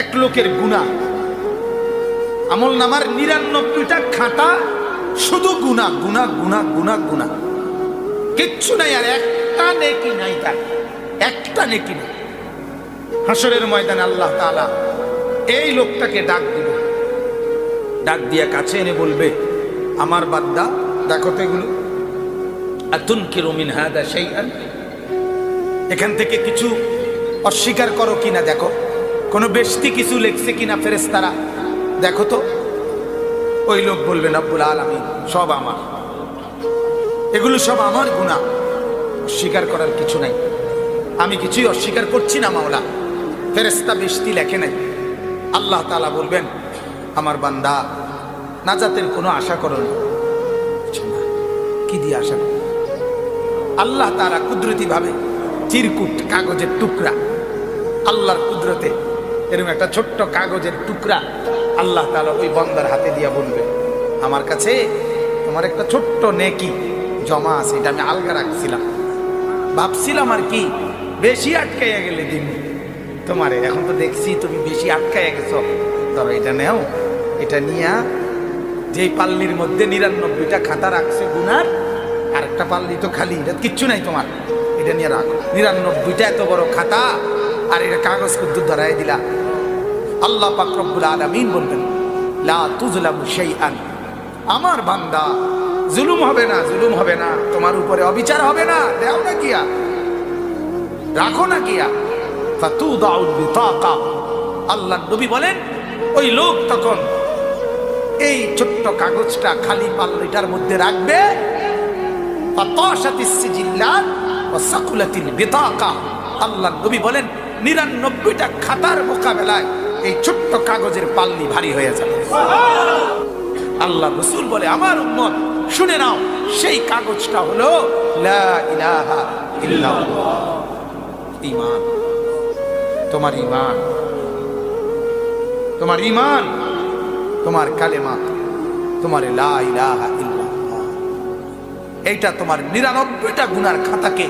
এক লোকের গুণা। আমল নামার নিরানব্বইটা খাতা শুধু গুণা গুণা গুণা গুণা গুণা। কিচ্ছু নাই আর একটা নেকি নাই তার। একটা নেকি নেই। হাসরের ময়দানে আল্লাহ তাআলা এই লোকটাকে ডাক দিল ডাক দিয়া কাছে এনে বলবে, আমার বাদ্দা দেখো তো এগুলো। আতুন কিরমিন হাদা সেই এখান থেকে কিছু অস্বীকার করো কিনা দেখো। কোনো বেশতি কিছু লেখছে কিনা ফেরেস্তারা দেখো তো ওই লোক বলবেন আব্বুল আলমী সব আমার। এগুলো সব আমার গুণা অস্বীকার করার কিছু নাই। আমি কিছুই অস্বীকার করছি না মাওলা। ফেরেস্তা বেশতি লেখে নাই। আল্লাহ তালা বলবেন আমার বান্দা নাজাতের কোনো আশা করো "না, কি দিয়ে আশা করো? আল্লাহ তারা কুদরতিভাবে চিরকুট কাগজের টুকরা আল্লাহর কুদরতে এরকম একটা ছোট্ট কাগজের টুকরা আল্লাহ তাআলা ওই বন্দার হাতে দিয়া বলবে, আমার কাছে তোমার একটা ছোট্ট নেকি জমা আছে, এটা আমি আলগা রাখছিলাম। ভাবছিলাম আর কি, বেশি আটকাইয়া গেলে দিন। তোমারে, এখন তো দেখছি তুমি বেশি আটকাইয়া গেছো। ধরো এটা নেও, এটা নিয়া যেই পাল্লির মধ্যে নিরানব্বইটা খাতা রাখছে গুনার আর একটা পাল্লি তো খালি, এটা কিচ্ছু নাই তোমার। এটা নিয়ে রাখো। নিরানব্বইটা এত বড় খাতা আর এটা কাগজ কুদ্দুর ধরাই দিলা। আল্লাহ পাক আলামিন বলবেন, লা আমার বান্দা, জুলুম হবে না, জুলুম হবে না। তোমার উপরে অবিচার হবে না। দেও না কিয়া রাখো না কিয়া ফাতুদাউল বিতাকা। আল্লাহ নবী বলেন, ওই লোক তখন এই ছোট্ট কাগজটা খালি পাল্লিটার মধ্যে রাখবে। আল্লাহ নবী বলেন নিরানব্বইটা খাতার মোকাবেলায় এই ছোট্ট কাগজের পাল্লি ভারী হয়ে যাবে। আল্লাহ রসুল বলে, আমার উম্মত, শুনে নাও, সেই কাগজটা হলো ঈমান। তোমার ঈমান। তোমার ঈমান। তোমার কালেমা। তোমার এইটা তোমার নিরানব্বইটা গুনার খাতাকে